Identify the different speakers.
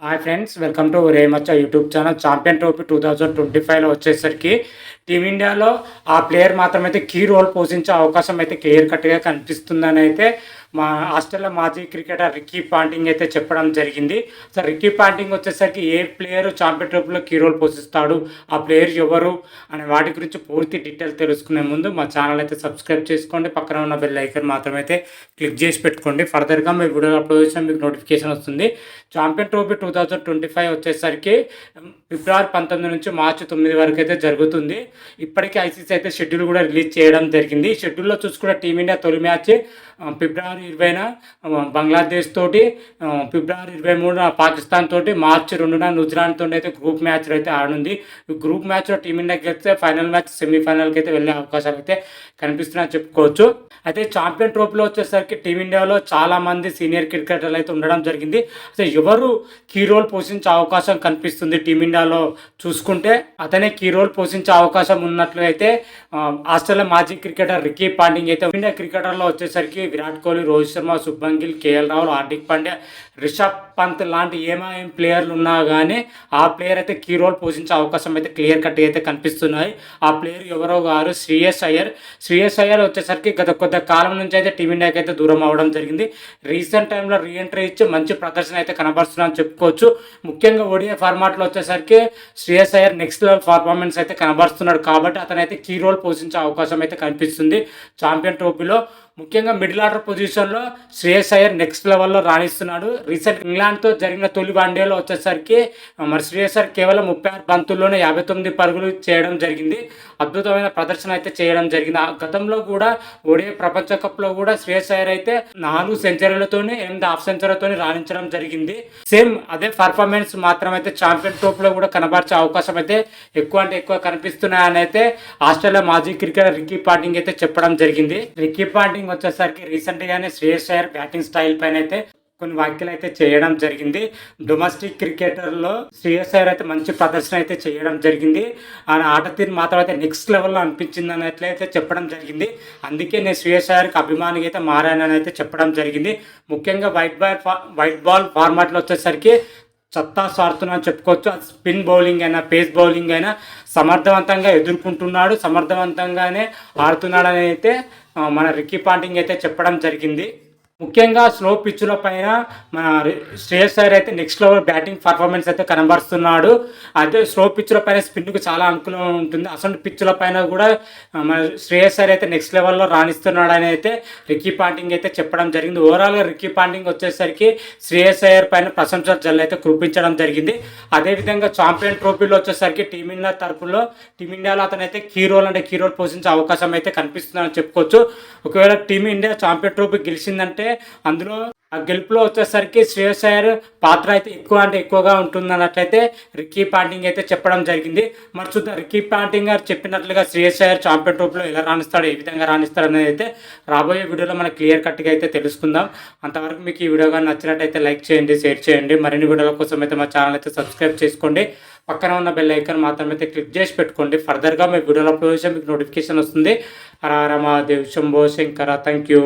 Speaker 1: Hi friends welcome to Remachcha YouTube channel champion trophy two thousand twenty ఫైవ్లో వచ్చేసరికి టీమిండియాలో ఆ player మాత్రం అయితే కీ రోల్ పోషించే అవకాశం అయితే క్లియర్ కట్గా కనిపిస్తుందని అయితే మా ఆస్ట్రేలియా మాజీ క్రికెటర్ రిక్కీ పాంటింగ్ అయితే చెప్పడం జరిగింది. సో రిక్కీ పాంటింగ్ వచ్చేసరికి ఏ ప్లేయర్ ఛాంపియన్షిప్లో కీ రోల్ పోషిస్తాడు? ఆ ప్లేయర్ ఎవరు? అనే వాటి గురించి పూర్తి డీటెయిల్ తెలుసుకునే ముందు మా ఛానల్ అయితే సబ్స్క్రైబ్ చేసుకోండి. పక్కన ఉన్న బెల్ ఐకన్ మాత్రమైతే క్లిక్ చేసి పెట్టుకోండి. ఫర్దర్గా మీ వీడియో అప్లోడ్ చేసిన మీకు నోటిఫికేషన్ వస్తుంది. Champion trophy two thousand twenty five వచ్చేసరికి ఫిబ్రవరి పంతొమ్మిది నుంచి మార్చి తొమ్మిది వరకు అయితే జరుగుతుంది. ఇప్పటికే ఐసీసీ అయితే షెడ్యూల్ కూడా రిలీజ్ చేయడం జరిగింది. షెడ్యూల్లో చూసుకున్న టీమిండియా తొలి మ్యాచ్ ఫిబ్రవరి ఫిబ్రవరి ఇరవైన బంగ్లాదేశ్ తోటి ఫిబ్రవరి ఇరవై మూడున పాకిస్తాన్ తోటి మార్చి రెండున న్యూజిలాండ్ తోటి అయితే గ్రూప్ మ్యాచ్లు అయితే ఆడుంది. గ్రూప్ మ్యాచ్లో టీమిండియాకి వెళ్తే ఫైనల్ మ్యాచ్ సెమీఫైనల్కి అయితే వెళ్ళే అవకాశాలు అయితే కనిపిస్తున్నాయని చెప్పుకోవచ్చు. అయితే ఛాంపియన్ ట్రోఫీలో వచ్చేసరికి టీమిండియాలో చాలా మంది సీనియర్ క్రికెటర్లు అయితే ఉండడం జరిగింది. అసలు ఎవరు కీ రోల్ పోషించే అవకాశం కనిపిస్తుంది టీమిండియాలో చూసుకుంటే అతనే కీ రోల్ పోషించే అవకాశం ఉన్నట్లు అయితే ఆస్ట్రేలియా మాజీ క్రికెటర్ రికీ పాండింగ్ అయితే ఇండియా క్రికెటర్లో వచ్చేసరికి విరాట్ కోహ్లీ రోహిత్ శర్మ శుభం గిల్ కేఎల్ రాహుల్ హార్దిక్ పాండ్యా రిషబ్ పంత్ లాంటి ఏమేం ప్లేయర్లు ఉన్నా కానీ ఆ ప్లేయర్ అయితే కీ రోల్ పోషించే అవకాశం అయితే క్లియర్ కట్ అయితే కనిపిస్తున్నాయి. ఆ ప్లేయర్ ఎవరో గారు? శ్రీయస్ అయ్యర్. శ్రీఎస్ అయ్యర్ వచ్చేసరికి గత కొద్ది కాలం నుంచి అయితే టీమిండియాకి అయితే దూరం అవ్వడం జరిగింది. రీసెంట్ టైంలో రీఎంట్రీ ఇచ్చి మంచి ప్రదర్శన అయితే కనబరుస్తున్నారని చెప్పుకోవచ్చు. ముఖ్యంగా ఒడియా ఫార్మాట్లో వచ్చేసరికి Shreyas Iyer next level performance అయితే కనబరుస్తున్నాడు కాబట్టి అతనైతే కీ రోల్ పోషించే అవకాశం అయితే కనిపిస్తుంది. ఛాంపియన్ ట్రోఫీలో ముఖ్యంగా మిడిల్ ఆర్డర్ పొజిషన్లో శ్రేయస్ అయ్యర్ నెక్స్ట్ లెవెల్లో రాణిస్తున్నాడు. రీసెంట్ ఇంగ్లాండ్తో జరిగిన తొలి వన్డేలో వచ్చేసరికి మరి శ్రేయస్ అయ్యర్ కేవలం ముప్పై ఆరు బంతుల్లోనే యాభై తొమ్మిది పరుగులు చేయడం జరిగింది. అద్భుతమైన ప్రదర్శన అయితే చేయడం జరిగింది. ఆ గతంలో కూడా ఒడియా ప్రపంచ కప్లో కూడా శ్రేయస్ అయ్యర్ అయితే నాలుగు సెంచరీలతోనే ఎనిమిది హాఫ్ సెంచరీలతోనే రాణించడం జరిగింది. సేమ్ అదే పర్ఫార్మెన్స్ మాత్రం అయితే ఛాంపియన్ టోప్లో కూడా కనబరిచే అవకాశం అయితే ఎక్కువ అంటే ఎక్కువ కనిపిస్తున్నాయని అయితే ఆస్ట్రేలియా మాజీ క్రికెటర్ రిక్కీ పాంటింగ్ అయితే చెప్పడం జరిగింది. రిక్కీ పాంటింగ్ వచ్చేసరికి రీసెంట్ గానే శ్రేయస్ అయ్యర్ బ్యాటింగ్ స్టైల్ పైన అయితే కొన్ని వ్యాఖ్యలు అయితే చేయడం జరిగింది. డొమెస్టిక్ క్రికెటర్లో శ్రేయస్ అయ్యర్ అయితే మంచి ప్రదర్శన అయితే చేయడం జరిగింది. ఆయన ఆట తీరు మాత్రం అయితే నెక్స్ట్ లెవెల్లో అనిపించింది అన్నట్లయితే చెప్పడం జరిగింది. అందుకే నేను శ్రేయస్ అయ్యర్కి అభిమానికి అయితే మారానని అయితే చెప్పడం జరిగింది. ముఖ్యంగా వైట్ బాల్ వైట్ బాల్ ఫార్మాట్లో వచ్చేసరికి సత్తా అని చెప్పుకోవచ్చు. అది స్పిన్ బౌలింగ్ అయినా పేస్ బౌలింగ్ అయినా సమర్థవంతంగా ఎదుర్కొంటున్నాడు. సమర్థవంతంగానే ఆడుతున్నాడని అయితే మన రిక్కీ పాంటింగ్ అయితే చెప్పడం జరిగింది. ముఖ్యంగా స్లో పిచ్చుల పైన మన శ్రేయస్ సార్ అయితే నెక్స్ట్ లెవెల్ బ్యాటింగ్ పర్ఫార్మెన్స్ అయితే కనబరుస్తున్నాడు. అదే స్లో పిచ్చుల పైన స్పిన్కు చాలా అనుకూలంగా ఉంటుంది. అసలు పిచ్చుల పైన కూడా మన శ్రేయస్ సార్ అయితే నెక్స్ట్ లెవెల్లో రాణిస్తున్నాడు అని అయితే రిక్కీ పాంటింగ్ అయితే చెప్పడం జరిగింది. ఓవరాల్గా రిక్కీ పాంటింగ్ వచ్చేసరికి శ్రేయస్ అయ్యర్ పైన ప్రశంసల జల్లు అయితే కురిపించడం జరిగింది. అదేవిధంగా ఛాంపియన్ ట్రోఫీలో వచ్చేసరికి టీమిండియా తరఫులో టీమిండియాలో అతనైతే కీ రోల్ అంటే కీ రోల్ పోషించే అవకాశం అయితే కనిపిస్తుందని చెప్పుకోవచ్చు. ఒకవేళ టీమిండియా ఛాంపియన్ ట్రోఫీ గెలిచిందంటే అందులో ఆ గెలుపులో వచ్చేసరికి శ్రేయస్ అయ్యర్ పాత్ర అయితే ఎక్కువ అంటే ఎక్కువగా ఉంటుంది అన్నట్లయితే రిక్కీ పాంటింగ్ అయితే చెప్పడం జరిగింది. మరి చూద్దాం రిక్కీ పాంటింగ్ గారు చెప్పినట్లుగా శ్రేయస్ అయ్యర్ ఛాంపియన్ ట్రోఫీలో ఎలా రాణిస్తాడు ఏ విధంగా రాణిస్తాడు అనేది అయితే రాబోయే వీడియోలో మనం క్లియర్ కట్గా అయితే తెలుసుకుందాం. అంతవరకు మీకు ఈ వీడియో కానీ నచ్చినట్టయితే లైక్ చేయండి షేర్ చేయండి. మరిన్ని వీడియోల కోసం అయితే మా ఛానల్ అయితే సబ్స్క్రైబ్ చేసుకోండి. పక్కన ఉన్న బెల్ ఐకాన్ మాత్రం అయితే క్లిక్ చేసి పెట్టుకోండి. ఫర్దర్గా మీ వీడియోలో అప్లోడ్ మీకు నోటిఫికేషన్ వస్తుంది. Hara Hara Mahadev Shambho Shankara thank you.